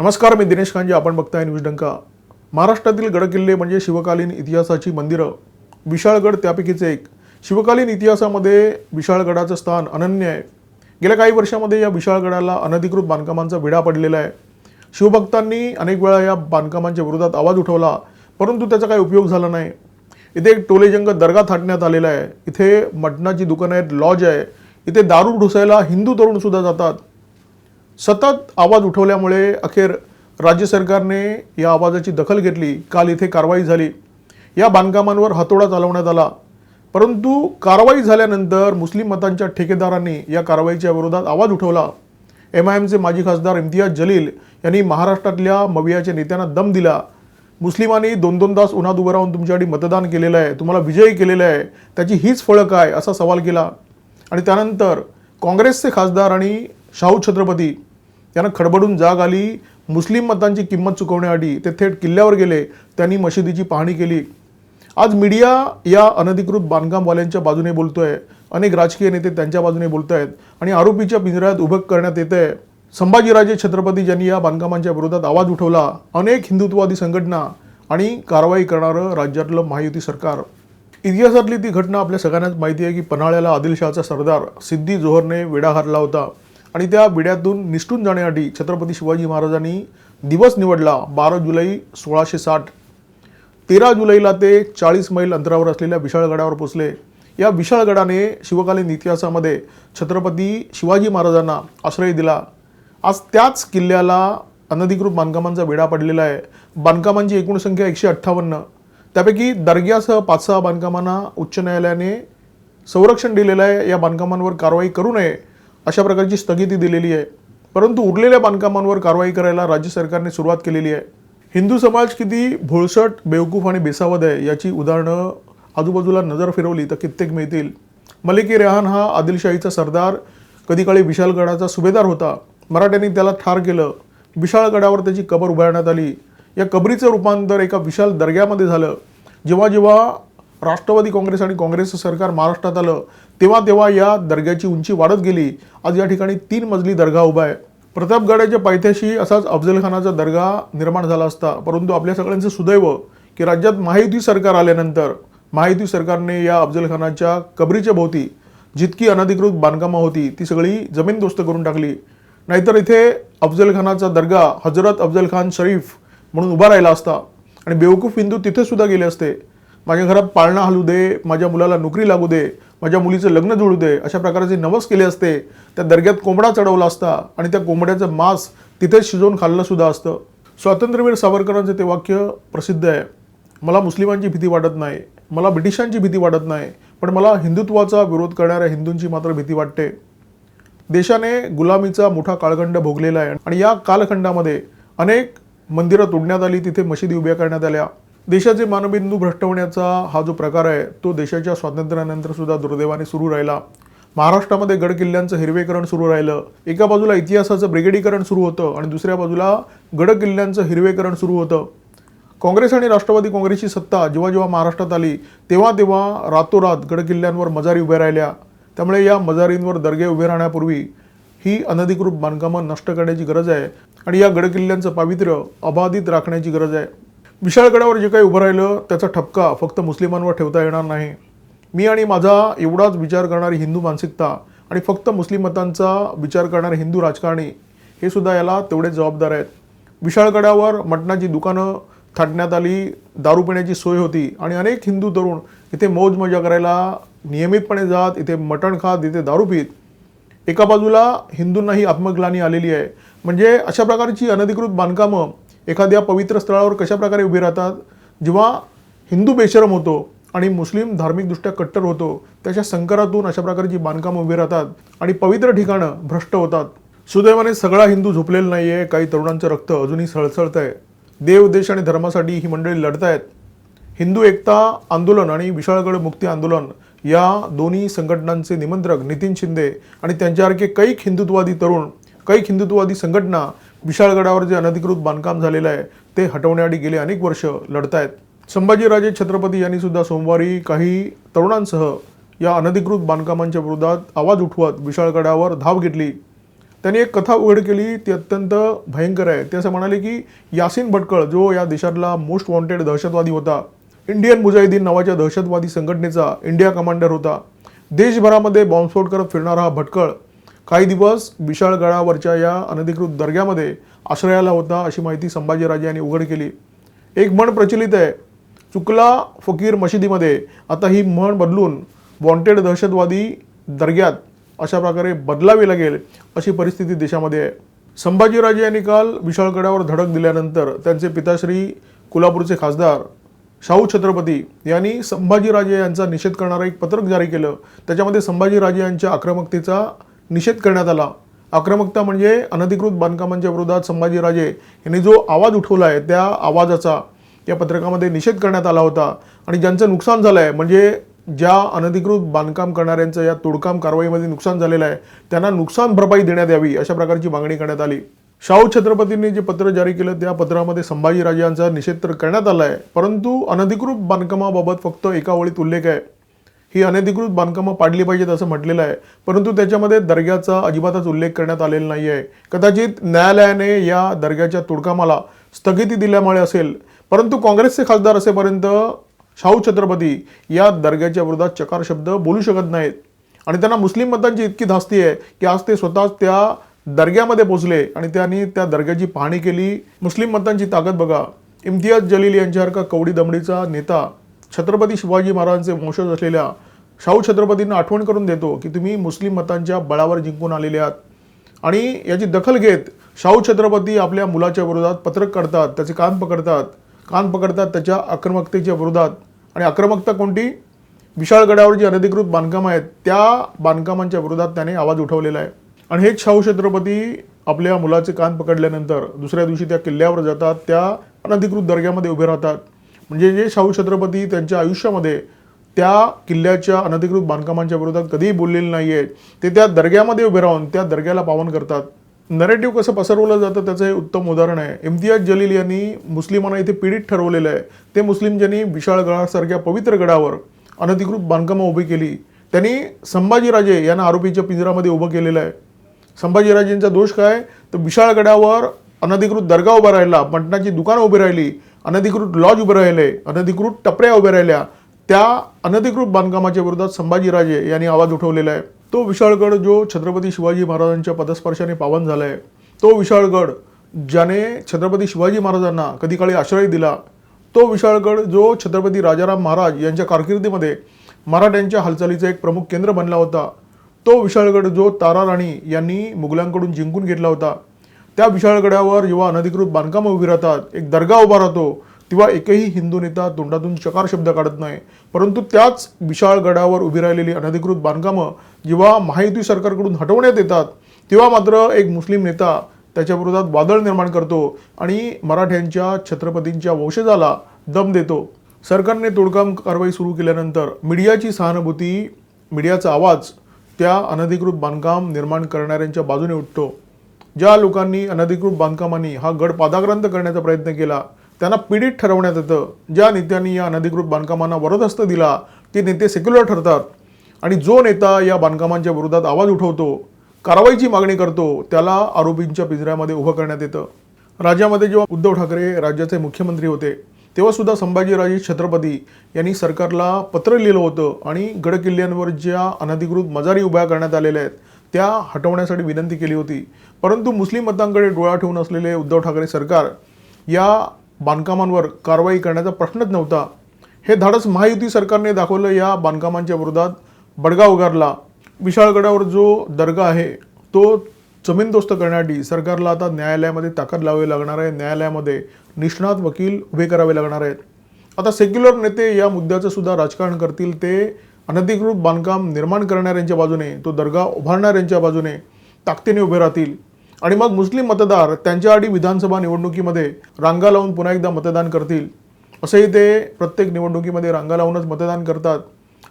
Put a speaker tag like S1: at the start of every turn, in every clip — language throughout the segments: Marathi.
S1: नमस्कार मी दिनेश खांजे. आपण बघताय न्यूज डंका. महाराष्ट्रातील गडकिल्ले म्हणजे शिवकालीन इतिहासाची मंदिरं. विशाळगड त्यापैकीच एक. शिवकालीन इतिहासामध्ये विशाळगडाचं स्थान अनन्य आहे. गेल्या काही वर्षामध्ये या विशाळगडाला अनधिकृत बांधकामांचा विडा पडलेला आहे. शिवभक्तांनी अनेक वेळा या बांधकामांच्या विरोधात आवाज उठवला परंतु त्याचा काही उपयोग झाला नाही. इथे एक टोलेजंग दर्गा थाटण्यात आलेला आहे. इथे मटणाची दुकानं आहेत लॉज आहे. इथे दारू ढुसायला हिंदू तरुणसुद्धा जातात. सतत आवाज उठवल्यामुळे अखेर राज्य सरकारने या आवाजाची दखल घेतली. काल इथे कारवाई झाली. या बांधकामांवर हातोडा चालवण्यात आला. परंतु कारवाई झाल्यानंतर मुस्लिम मतांच्या ठेकेदारांनी या कारवाईच्या विरोधात आवाज उठवला. एम आय एमचे माजी खासदार इम्तियाज जलील यांनी महाराष्ट्रातल्या मवियाच्या नेत्यांना दम दिला. मुस्लिमांनी दोन दोन तास उन्हात उभं राहून तुमच्यासाठी मतदान केलेलं आहे. तुम्हाला विजयी केलेलं आहे. त्याची हीच फळं काय? असा सवाल केला. आणि त्यानंतर काँग्रेसचे खासदार आणि शाहू छत्रपती त्यांना खडबडून जाग आली. मुस्लिम मतांची किंमत चुकवण्यासाठी ते थेट किल्ल्यावर गेले. त्यांनी मशिदीची पाहणी केली. आज मीडिया या अनधिकृत बांधकामवाल्यांच्या बाजूने बोलतो आहे अनेक राजकीय नेते त्यांच्या बाजूने बोलत आहेत आणि आरोपीच्या पिंजऱ्यात उभं करण्यात येत आहे संभाजीराजे छत्रपती ज्यांनी या बांधकामांच्या विरोधात आवाज उठवला अनेक हिंदुत्ववादी संघटना आणि कारवाई करणारं राज्यातलं महायुती सरकार. इतिहासातली ती घटना आपल्या सगळ्यांनाच माहिती आहे की पन्हाळ्याला आदिलशहाचा सरदार सिद्धी जोहरने वेढा घातला होता. आणि त्या विड्यातून निसटून जाण्यासाठी छत्रपती शिवाजी महाराजांनी दिवस निवडला बारा जुलै सोळाशे साठ. तेरा जुलैला ते चाळीस मैल अंतरावर असलेल्या विशाळगडावर पोचले या विशाळगडाने शिवकालीन इतिहासामध्ये छत्रपती शिवाजी महाराजांना आश्रय दिला. आज त्याच किल्ल्याला अनधिकृत बांधकामांचा वेढा पडलेला आहे. बांधकामांची एकूण संख्या एकशे अठ्ठावन्न. त्यापैकी दर्ग्यासह पाच सहा बांधकामांना उच्च न्यायालयाने संरक्षण दिलेलं आहे. या बांधकामांवर कारवाई करू नये. अशा प्रकारची स्थगिती दिलेली आहे. परंतु उरलेल्या बांधकामांवर कारवाई करायला राज्य सरकारने सुरुवात केलेली आहे. हिंदू समाज किती भोळसट बेवकूफ आणि बेसावध आहे याची उदाहरणं आजूबाजूला नजर फिरवली तर कित्येक मिळतील. मलिकी रेहान हा आदिलशाहीचा सरदार कधी काळी विशालगडाचा सुभेदार होता. मराठ्यांनी त्याला ठार केलं. विशाळगडावर त्याची कबर उभारण्यात आली. या कबरीचं रूपांतर एका विशाल दर्ग्यामध्ये झालं. जेव्हा जेव्हा राष्ट्रवादी काँग्रेस आणि काँग्रेसचं सरकार महाराष्ट्रात आलं तेव्हा तेव्हा या दर्ग्याची उंची वाढत गेली. आज या ठिकाणी तीन मजली दर्गा उभा आहे. प्रतापगडाच्या पायथ्याशी असाच अफजलखानाचा दर्गा निर्माण झाला असता परंतु आपल्या सगळ्यांचं सुदैव की राज्यात महायुती सरकार आल्यानंतर महायुती सरकारने या अफजलखानाच्या कबरीच्या भोवती जितकी अनधिकृत बांधकामं होती ती सगळी जमीनदोस्त करून टाकली. नाहीतर इथे अफजलखानाचा दर्गा हजरत अफजल खान शरीफ म्हणून उभा राहिला असता. आणि बेवकूफ हिंदू तिथे सुद्धा गेले असते. माझ्या घरात पाळणा हलू दे माझ्या मुलाला नोकरी लागू दे माझ्या मुलीचं लग्न जुळू दे अशा प्रकारचे नवस केले असते त्या दर्ग्यात कोंबडा चढवला असता आणि त्या कोंबड्याचं मांस तिथेच शिजवून खाल्लं सुद्धा असतं. स्वातंत्र्यवीर सावरकरांचं ते वाक्य प्रसिद्ध आहे. मला मुस्लिमांची भीती वाटत नाही मला ब्रिटिशांची भीती वाटत नाही पण मला हिंदुत्वाचा विरोध करणाऱ्या हिंदूंची मात्र भीती वाटते. देशाने गुलामीचा मोठा काळखंड भोगलेला आहे आणि या कालखंडामध्ये अनेक मंदिरं तोडण्यात आली तिथे मशिदी उभ्या करण्यात आल्या. देशाचे मानबिंदू भ्रष्ट होण्याचा हा जो प्रकार आहे तो देशाच्या स्वातंत्र्यानंतर सुद्धा दुर्दैवाने सुरू राहिला. महाराष्ट्रामध्ये गड किल्ल्यांचं हिरवेकरण सुरू राहिलं. एका बाजूला इतिहासाचं ब्रिगेडीकरण सुरू होतं आणि दुसऱ्या बाजूला गड किल्ल्यांचं हिरवेकरण सुरू होतं. काँग्रेस आणि राष्ट्रवादी काँग्रेसची सत्ता जेव्हा जेव्हा महाराष्ट्रात आली तेव्हा तेव्हा रातोरात गड किल्ल्यांवर मजारी उभ्या राहिल्या. त्यामुळे या मजारींवर दर्गे उभे राहण्यापूर्वी ही अनधिकृत बांधकामं नष्ट करण्याची गरज आहे आणि या गडकिल्ल्यांचं पावित्र्य अबाधित राखण्याची गरज आहे. विशाळगडावर जे काही उभं राहिलं त्याचा ठपका फक्त मुस्लिमांवर ठेवता येणार नाही. मी आणि माझा एवढाच विचार करणारी हिंदू मानसिकता आणि फक्त मुस्लिम मतांचा विचार करणारे हिंदू राजकारणी हे सुद्धा याला तेवढे जबाबदार आहेत. विशाळगडावर मटणाची दुकानं थाटण्यात आली दारू पिण्याची सोय होती आणि अनेक हिंदू तरुण इथे मौज मजा करायला नियमितपणे जात इथे मटण खात इथे दारू पित. एका बाजूला हिंदूंनाही आत्मग्लानी आलेली आहे. म्हणजे अशा प्रकारची अनधिकृत बांधकामं एखाद्या पवित्र स्थळावर कशाप्रकारे उभी राहतात? जेव्हा हिंदू बेशरम होतो आणि मुस्लिम धार्मिकदृष्ट्या कट्टर होतो त्याच्या संकरातून अशा प्रकारची बांधकामं उभी राहतात आणि पवित्र ठिकाणं भ्रष्ट होतात. सुदैवाने सगळा हिंदू झोपलेला नाही आहे काही तरुणांचं रक्त अजूनही सळसळत आहे देव देश आणि धर्मासाठी ही मंडळी लढतायत. हिंदू एकता आंदोलन आणि विशाळगड मुक्ती आंदोलन या दोन्ही संघटनांचे निमंत्रक नितीन शिंदे आणि त्यांच्यासारखे कैक हिंदुत्ववादी तरुण कैक हिंदुत्ववादी संघटना विशाळगडावर जे अनधिकृत बांधकाम झालेलं आहे ते हटवण्यासाठी गेले अनेक वर्ष लढतायत. संभाजीराजे छत्रपती यांनी सुद्धा सोमवारी काही तरुणांसह या अनधिकृत बांधकामांच्या विरोधात आवाज उठवत विशाळगडावर धाव घेतली. त्यांनी एक कथा उघड केली ती अत्यंत भयंकर आहे. ते असं म्हणाले की यासिन भटकळ जो या देशातला मोस्ट वॉन्टेड दहशतवादी होता इंडियन मुजाहिदीन नावाच्या दहशतवादी संघटनेचा इंडिया कमांडर होता. देशभरामध्ये बॉम्बस्फोट करत फिरणारा हा भटकळ काही दिवस विशाळगडावरच्या या अनधिकृत दर्ग्यामध्ये आश्रयाला होता अशी माहिती संभाजीराजे यांनी उघड केली. एक म्हण प्रचलित आहे. चुकला फकीर मशिदीमध्ये आता ही म्हण बदलून वॉन्टेड दहशतवादी दर्ग्यात अशा प्रकारे बदलावी लागेल अशी परिस्थिती देशामध्ये आहे. संभाजीराजे यांनी काल विशाळगडावर धडक दिल्यानंतर त्यांचे पिताश्री कोल्हापूरचे खासदार शाहू छत्रपती यांनी संभाजीराजे यांचा निषेध करणारं एक पत्रक जारी केलं. त्याच्यामध्ये संभाजीराजे यांच्या आक्रमकतेचा निषेध करण्यात आला. आक्रमकता म्हणजे अनधिकृत बांधकामांच्या विरोधात संभाजीराजे यांनी जो आवाज उठवला आहे त्या आवाजाचा या पत्रकामध्ये निषेध करण्यात आला होता. आणि ज्यांचं नुकसान झालं आहे म्हणजे ज्या अनधिकृत बांधकाम करणाऱ्यांचं या तोडकाम कारवाईमध्ये नुकसान झालेलं आहे त्यांना नुकसान भरपाई देण्यात यावी अशा प्रकारची मागणी करण्यात आली. शाहू छत्रपतींनी जे पत्र जारी केलं त्या पत्रामध्ये संभाजीराजे यांचा निषेध तर करण्यात आला आहे परंतु अनधिकृत बांधकामाबाबत फक्त एका ओळीत उल्लेख आहे. ही अनधिकृत बांधकामं पाडली पाहिजेत असं म्हटलेलं आहे. परंतु त्याच्यामध्ये दर्ग्याचा अजिबातच उल्लेख करण्यात आलेला नाही आहे कदाचित न्यायालयाने या दर्ग्याच्या तोडकामाला स्थगिती दिल्यामुळे असेल. परंतु काँग्रेसचे खासदार असेपर्यंत शाहू छत्रपती या दर्ग्याच्या विरोधात चकार शब्द बोलू शकत नाहीत. आणि त्यांना मुस्लिम मतांची इतकी धास्ती आहे की आज ते स्वतःच त्या दर्ग्यामध्ये पोचले आणि त्यांनी त्या दर्ग्याची पाहणी केली. मुस्लिम मतांची ताकद बघा. इम्तियाज जलील यांच्यासारखा कवडी दमडीचा नेता छत्रपती शिवाजी महाराजांचे वंशज असलेल्या शाहू छत्रपतींना आठवण करून देतो की तुम्ही मुस्लिम मतांच्या बळावर जिंकून आलेले आहात. आणि याची दखल घेत शाहू छत्रपती आपल्या मुलाच्या विरोधात पत्रक काढतात त्याचे कान पकडतात. कान पकडतात त्याच्या आक्रमकतेच्या विरोधात. आणि आक्रमकता कोणती? विशाळगडावर जी अनधिकृत बांधकामं आहेत त्या बांधकामांच्या विरोधात त्याने आवाज उठवलेला आहे. आणि हेच शाहू छत्रपती आपल्या मुलाचे कान पकडल्यानंतर दुसऱ्या दिवशी त्या किल्ल्यावर जातात त्या अनधिकृत दर्ग्यामध्ये उभे राहतात. म्हणजे जे शाहू छत्रपती त्यांच्या आयुष्यामध्ये त्या किल्ल्याच्या अनधिकृत बांधकामांच्या विरोधात कधीही बोललेले नाही आहेत ते त्या दर्ग्यामध्ये उभे राहून त्या दर्ग्याला पावन करतात. नरेटिव्ह कसं पसरवलं जातं त्याचं हे उत्तम उदाहरण आहे. इम्तियाज जलील यांनी मुस्लिमांना इथे पीडित ठरवलेलं आहे. ते मुस्लिम ज्यांनी विशाळगडासारख्या पवित्र गडावर अनधिकृत बांधकामं उभी केली त्यांनी संभाजीराजे यांना आरोपीच्या पिंजरामध्ये उभं केलेलं आहे. संभाजीराजेंचा दोष काय? तर विशाळगडावर अनधिकृत दर्गा उभा राहिला मटणाची दुकानं उभी राहिली अनधिकृत लॉज उभे राहिले अनधिकृत टपऱ्या उभ्या राहिल्या. त्या अनधिकृत बांधकामाच्या विरोधात संभाजीराजे यांनी आवाज उठवलेला आहे. तो विशाळगड जो छत्रपती शिवाजी महाराजांच्या पदस्पर्शाने पावन झाला आहे तो विशाळगड ज्याने छत्रपती शिवाजी महाराजांना कधी काळी आश्रय दिला तो विशाळगड जो छत्रपती राजाराम महाराज यांच्या कारकिर्दीमध्ये मराठ्यांच्या हालचालीचं एक प्रमुख केंद्र बनला होता तो विशाळगड जो तारा राणी यांनी मुघलांकडून जिंकून घेतला होता. त्या विशाळगडावर जेव्हा अनधिकृत बांधकामं उभी राहतात. एक दर्गा उभा राहतो. तेव्हा एकही हिंदू नेता तोंडातून चकार शब्द काढत नाही. परंतु त्याच विशाळगडावर उभी राहिलेली अनधिकृत बांधकामं जेव्हा महायुती सरकारकडून हटवण्यात येतात. तेव्हा मात्र एक मुस्लिम नेता त्याच्या विरोधात वादळ निर्माण करतो आणि मराठ्यांच्या छत्रपतींच्या वंशजाला दम देतो. सरकारने तोडकाम कारवाई सुरू केल्यानंतर मीडियाची सहानुभूती मीडियाचा आवाज त्या अनधिकृत बांधकाम निर्माण करणाऱ्यांच्या बाजूने उठतो. ज्या लोकांनी अनधिकृत बांधकामांनी हा गड पादाक्रांत करण्याचा प्रयत्न केला त्यांना पीडित ठरवण्यात येतं. ज्या नेत्यांनी या अनधिकृत बांधकामांना वरदहस्त दिला ते नेते सेक्युलर ठरतात. आणि जो नेता या बांधकामांच्या विरोधात आवाज उठवतो कारवाईची मागणी करतो त्याला आरोपींच्या पिंजऱ्यामध्ये उभं करण्यात येतं. राज्यामध्ये जेव्हा उद्धव ठाकरे राज्याचे मुख्यमंत्री होते तेव्हासुद्धा संभाजीराजे छत्रपती यांनी सरकारला पत्र लिहिलं होतं आणि गडकिल्ल्यांवर ज्या अनधिकृत मजारी उभ्या करण्यात आलेल्या आहेत त्या हटवण्यासाठी विनंती केली होती. परंतु मुस्लिम मतांकडे डोळा ठेवून असलेले उद्धव ठाकरे सरकार या बांधकामांवर कारवाई करण्याचा प्रश्नच नव्हता. हे धाडस महायुती सरकारने दाखवलं या बांधकामांच्या विरोधात बडगा उगारला. विशाळगडावर जो दर्गा आहे तो जमीनदोस्त करण्यासाठी सरकारला आता न्यायालयामध्ये ताकद लावावी लागणार आहे. न्यायालयामध्ये निष्णात वकील उभे करावे लागणार आहेत. आता सेक्युलर नेते या मुद्द्याचं सुद्धा राजकारण करतील ते अनधिकृत बांधकाम निर्माण करणाऱ्यांच्या बाजूने तो दर्गा उभारणाऱ्यांच्या बाजूने ताकदीने उभे राहतील. आणि मग मुस्लिम मतदार त्यांच्या आधी विधानसभा निवडणुकीमध्ये रांगा लावून पुन्हा एकदा मतदान करतील. असंही ते प्रत्येक निवडणुकीमध्ये रांगा लावूनच मतदान करतात.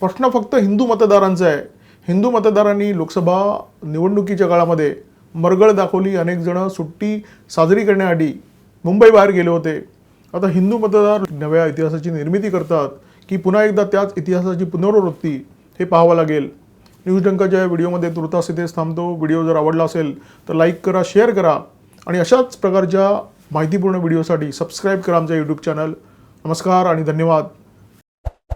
S1: प्रश्न फक्त हिंदू मतदारांचा आहे. हिंदू मतदारांनी लोकसभा निवडणुकीच्या काळामध्ये मरगळ दाखवली अनेक जण सुट्टी साजरी करण्याआधी मुंबईबाहेर गेले होते. आता हिंदू मतदार नव्या इतिहासाची निर्मिती करतात. की पुन्हा एकदा त्याच इतिहासाची पुनरावृत्ती हे पाहावं लागेल. न्यूज डंकाच्या व्हिडिओमध्ये तुर्तास इथेच थांबतो. व्हिडिओ जर आवडला असेल तर लाईक करा शेअर करा आणि अशाच प्रकारच्या माहितीपूर्ण व्हिडिओसाठी सबस्क्राईब करा आमचं यूट्यूब चॅनल नमस्कार आणि धन्यवाद.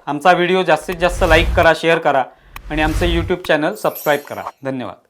S2: आमचा व्हिडिओ जास्तीत जास्त लाईक करा शेअर करा आणि आमचं यूट्यूब चॅनल सबस्क्राईब करा. धन्यवाद.